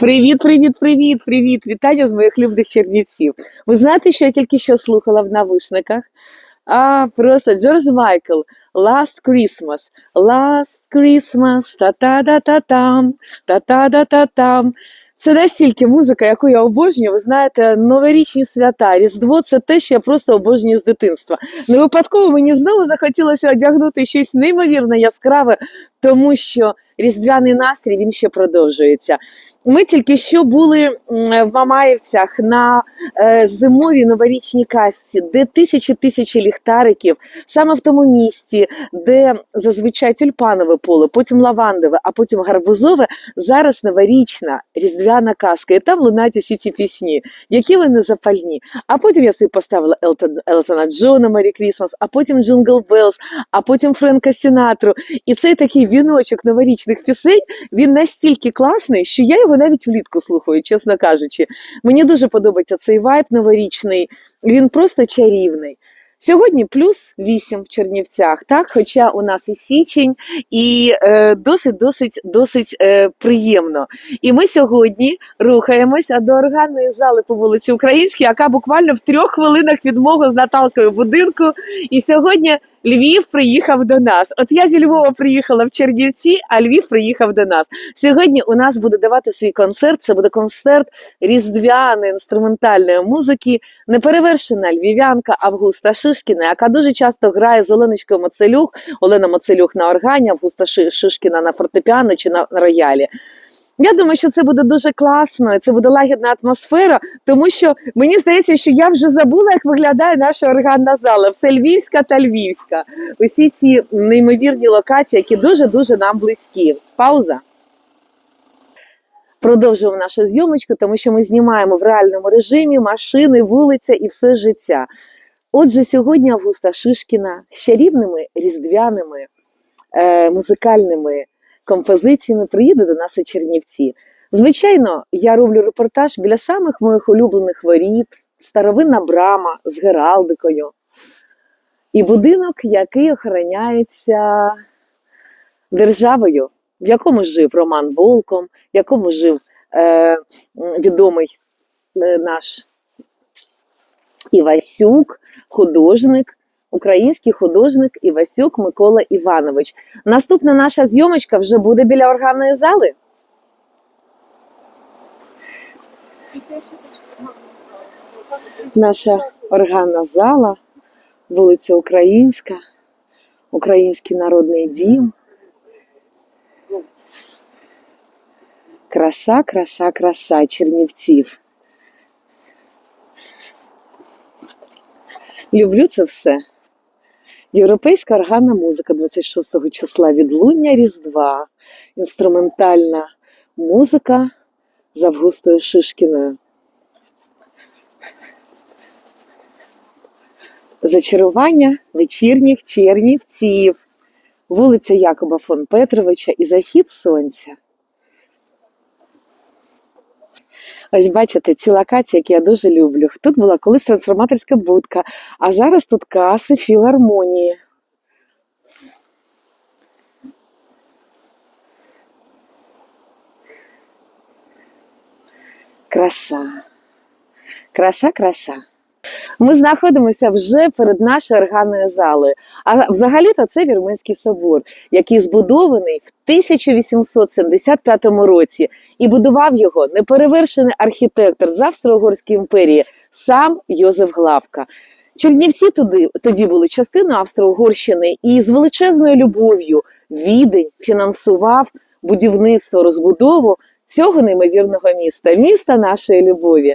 Привіт, привіт, привіт, привіт! Вітання з моїх любних чернівців. Ви знаєте, що я тільки що слухала в навушниках? А, просто Джордж Майкл, Last Christmas, Last Christmas, та-та-да-та-там, та-та-да-та-там. Це настільки музика, яку я обожнюю. Ви знаєте, новорічні свята, Різдво це те, що я просто обожнюю з дитинства. Не випадково мені знову захотілося одягнути щось неймовірно яскраве, тому що різдвяний настрій він ще продовжується. Ми тільки що були в Мамаївцях на е, зимовій новорічній касці, де тисячі тисячі ліхтариків, саме в тому місті, де зазвичай тюльпанове поле, потім лавандове, а потім гарбузове. Зараз новорічна різдвяна казка. І там лунають усі ці пісні, які вони запальні. А потім я собі поставила Елтон, Елтона Джона Мері Крісмас, а потім Джингл Белls, а потім Френка Сінатру. І цей такий віночок новорічних пісень він настільки класний, що я його навіть влітку слухаю, чесно кажучи. Мені дуже подобається цей вайб новорічний, він просто чарівний. Сьогодні плюс 8 в Чернівцях, так, хоча у нас і січень, і е, досить, досить, досить е, приємно. І ми сьогодні рухаємося до органної зали по вулиці Українській, яка буквально в трьох хвилинах від мого з Наталкою будинку. І сьогодні Львів приїхав до нас. От я зі Львова приїхала в Чернівці, а Львів приїхав до нас. Сьогодні у нас буде давати свій концерт. Це буде концерт різдвяної інструментальної музики, неперевершена львів'янка Августа Шишкіна, яка дуже часто грає з Оленочкою Моцелюк, Олена Моцелюк на органі, Августа Шишкіна на фортепіано чи на роялі. Я думаю, що це буде дуже класно, це буде лагідна атмосфера, тому що мені здається, що я вже забула, як виглядає наша органна зала. Все львівська та львівська. Усі ці неймовірні локації, які дуже дуже нам близькі. Пауза. Продовжуємо нашу зйомочку, тому що ми знімаємо в реальному режимі машини, вулиця і все життя. Отже, сьогодні Августа Шишкіна з чарівними різдвяними е, музикальними композиціями приїде до нас у Чернівці. Звичайно, я роблю репортаж біля самих моїх улюблених воріт, старовинна брама з гералдикою. І будинок, який охороняється державою, в якому жив Роман Волком, в якому жив е, відомий е, наш Івасюк, художник, український художник Івасюк Микола Іванович. Наступна наша зйомочка вже буде біля органної зали. Наша органна зала, вулиця Українська, Український народний дім. Краса, краса, краса Чернівців. Люблю це все. Європейська органна музика 26 го числа відлуння Різдва, інструментальна музика з Августою Шишкіною. Зачарування вечірніх чернівців, вулиця Якоба фон Петровича і захід сонця. Ось бачите, ці локації, які я дуже люблю. Тут була колись трансформаторська будка, а зараз тут каси філармонії. Краса. Краса, краса. Ми знаходимося вже перед нашою органною залою. А взагалі-то це Вірменський собор, який збудований в 1875 році і будував його неперевершений архітектор з Австро-Угорської імперії, сам Йозеф Главка. Чернівці туди тоді були частиною Австро-Угорщини, і з величезною любов'ю Відень фінансував будівництво, розбудову цього неймовірного міста, міста нашої любові.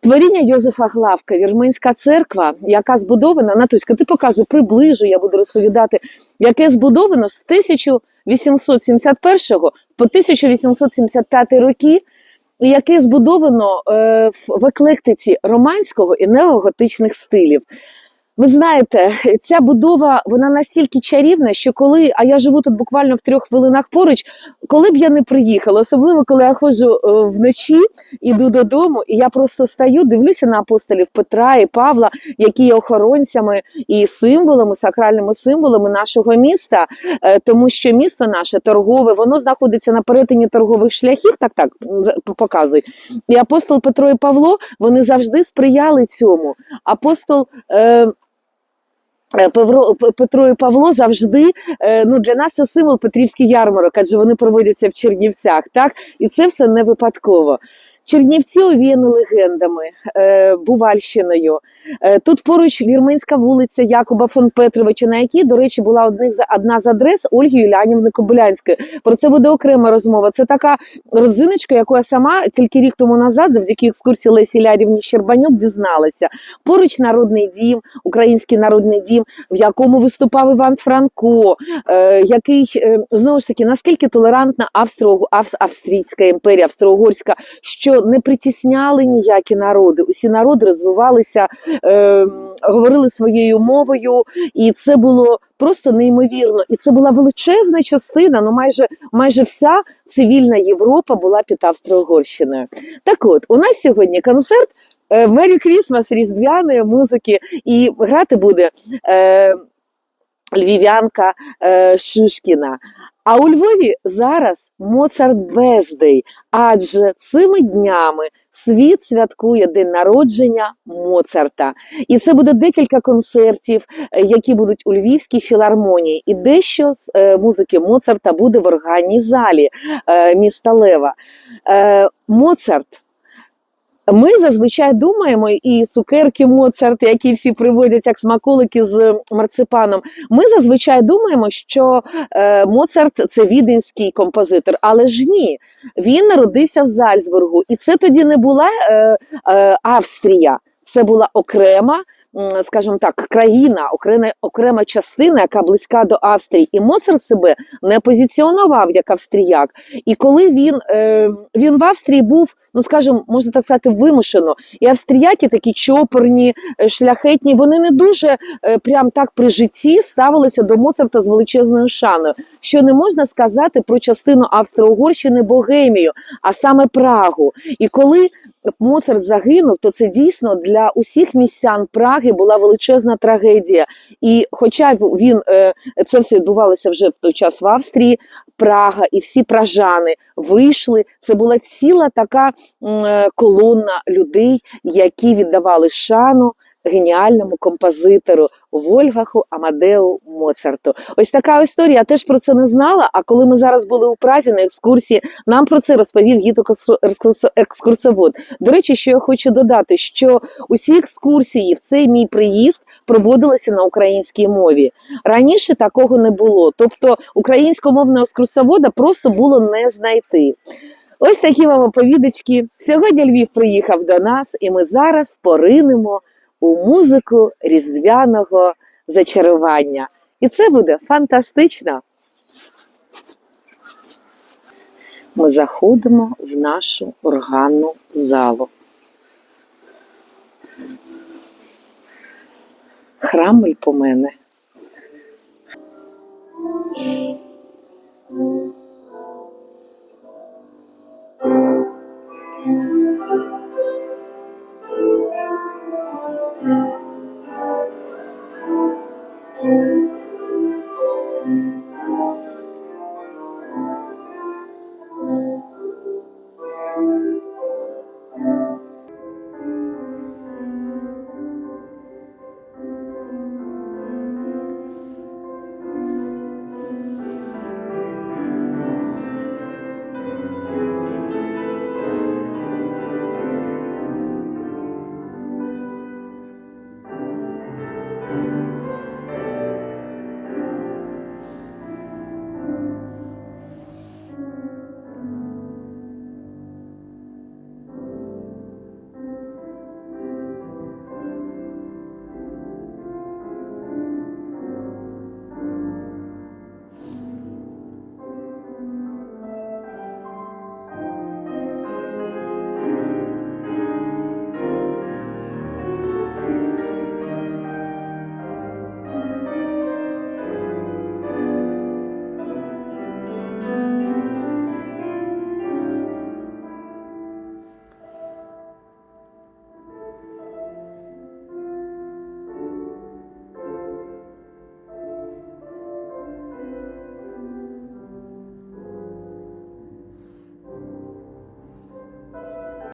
Творіння Йозефа Главка, Вірменська церква, яка збудована, Натуська, ти показуй, приближу, я буду розповідати, яке збудовано з 1871 по 1875 роки, і яке збудовано е, в- в еклектиці романського і неоготичних стилів. Ви знаєте, ця будова вона настільки чарівна, що коли, а я живу тут буквально в трьох хвилинах поруч, коли б я не приїхала, особливо коли я ходжу е, вночі, іду додому, і я просто стаю, дивлюся на апостолів Петра і Павла, які є охоронцями і символами, сакральними символами нашого міста, е, тому що місто наше торгове, воно знаходиться на перетині торгових шляхів. Так, так показуй. І апостол Петро і Павло вони завжди сприяли цьому. Апостол. Е, Петро і Павло завжди е, ну для нас це символ Петрівський ярмарок, адже вони проводяться в Чернівцях, так і це все не випадково. Чернівці овіяні легендами, е, Бувальщиною. Е, тут поруч Вірменська вулиця Якуба фон Петровича, на якій, до речі, була одна з адрес Ольги Юлянівни Кобилянської. Про це буде окрема розмова. Це така родзиночка, яку я сама тільки рік тому назад, завдяки екскурсії Лесі Лярівні Щербанюк, дізналася. Поруч народний дім, український народний дім, в якому виступав Іван Франко, е, який знову ж таки наскільки толерантна Австро австрійська імперія, Австро-Угорська, що не притісняли ніякі народи. Усі народи розвивалися, е, говорили своєю мовою, і це було просто неймовірно. І це була величезна частина. Ну, майже майже вся цивільна Європа була під Австро-Угорщиною. Так от, у нас сьогодні концерт. Мері Крісмас різдвяної музики, і грати буде е, львів'янка е, Шишкіна. А у Львові зараз Моцарт Бездей, адже цими днями світ святкує день народження Моцарта. І це буде декілька концертів, е, які будуть у Львівській філармонії. І дещо з е, музики Моцарта буде в органній залі е, міста Лева. Моцарт. Ми зазвичай думаємо, і цукерки Моцарт, які всі приводять як смаколики з марципаном. Ми зазвичай думаємо, що е, Моцарт це віденський композитор, але ж ні. Він народився в Зальцбургу, і це тоді не була е, е, Австрія, це була окрема. Скажімо так, країна, окрема, окрема частина, яка близька до Австрії, і Моцарт себе не позиціонував як австріяк. І коли він, е, він в Австрії був, ну скажімо, можна так сказати, вимушено, і австріяки такі чопорні, е, шляхетні, вони не дуже е, прям так при житті ставилися до Моцарта з величезною шаною, що не можна сказати про частину Австро-Угорщини Богемію, а саме Прагу. І коли Моцарт загинув, то це дійсно для усіх містян Праги була величезна трагедія. І хоча він е, це все відбувалося вже в той час в Австрії, Прага і всі пражани вийшли. Це була ціла така е, колона людей, які віддавали шану геніальному композитору Вольгаху Амадеу Моцарту. Ось така історія. Я теж про це не знала. А коли ми зараз були у Празі на екскурсії, нам про це розповів гід екскурсовод. До речі, що я хочу додати, що усі екскурсії в цей мій приїзд проводилися на українській мові. Раніше такого не було. Тобто українськомовного екскурсовода просто було не знайти. Ось такі вам оповідочки. Сьогодні Львів приїхав до нас, і ми зараз поринемо у музику різдвяного зачарування. І це буде фантастично. Ми заходимо в нашу органну залу. Храмель по мене.